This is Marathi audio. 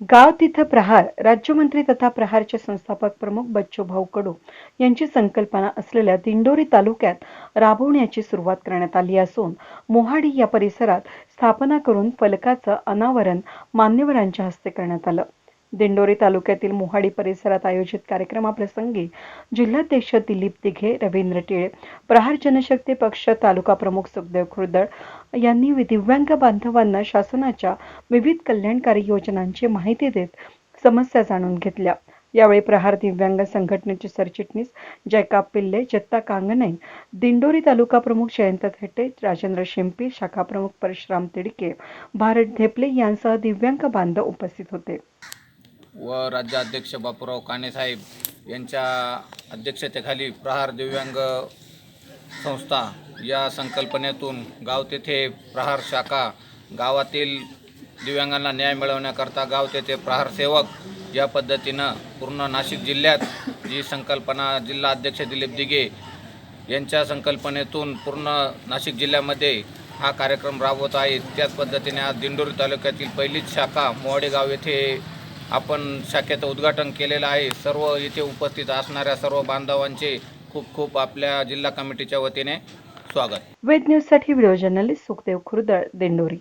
गाव तिथं प्रहार राज्यमंत्री तथा प्रहारचे संस्थापक प्रमुख बच्चू भाऊ कडू यांची संकल्पना असलेल्या दिंडोरी तालुक्यात राबवण्याची सुरुवात करण्यात आली असून मोहाडी या परिसरात स्थापना करून फलकाचं अनावरण मान्यवरांच्या हस्ते करण्यात आलं. दिंडोरी तालुक्यातील मोहाडी परिसरात आयोजित कार्यक्रमाप्रसंगी जिल्हाध्यक्ष दिलीप दिघे रवींद्र टिळे प्रहार जनशक्ती पक्ष तालुका प्रमुख सुखदेव खुर्दळ यांनी दिव्यांग बांधवांना शासनाच्या विविध कल्याणकारी योजनांची माहिती देत समस्या जाणून घेतल्या. यावेळी प्रहार दिव्यांग संघटनेचे सरचिटणीस जयकाब पिल्ले जत्ता कांगणे दिंडोरी तालुका प्रमुख जयंत थेटे राजेंद्र शिंपी शाखा प्रमुख परशुराम तिडके भारत ढेपले यांसह दिव्यांग बांधव उपस्थित होते. व राज्याध्यक्ष बापूराव कानेसाहेब यांच्या अध्यक्षतेखाली प्रहार दिव्यांग संस्था या संकल्पनेतून गाव तेथे प्रहार शाखा गावातील दिव्यांगांना न्याय मिळवण्याकरता गाव तेथे प्रहार सेवक या पद्धतीनं पूर्ण नाशिक जिल्ह्यात जी संकल्पना जिल्हा अध्यक्ष दिलीप दिघे यांच्या संकल्पनेतून पूर्ण नाशिक जिल्ह्यामध्ये हा कार्यक्रम राबवत आहे त्याच पद्धतीने आज दिंडोरी तालुक्यातील पहिलीच शाखा मोवाडे गाव येथे आपण शाखेचं उद्घाटन केलेलं आहे. सर्व इथे उपस्थित असणाऱ्या सर्व बांधवांचे खूप खूप आपल्या जिल्हा कमिटीच्या वतीने स्वागत. वेद न्यूजसाठी व्हिडिओ जर्नलिस्ट सुखदेव खुर्दळ दिंडोरी.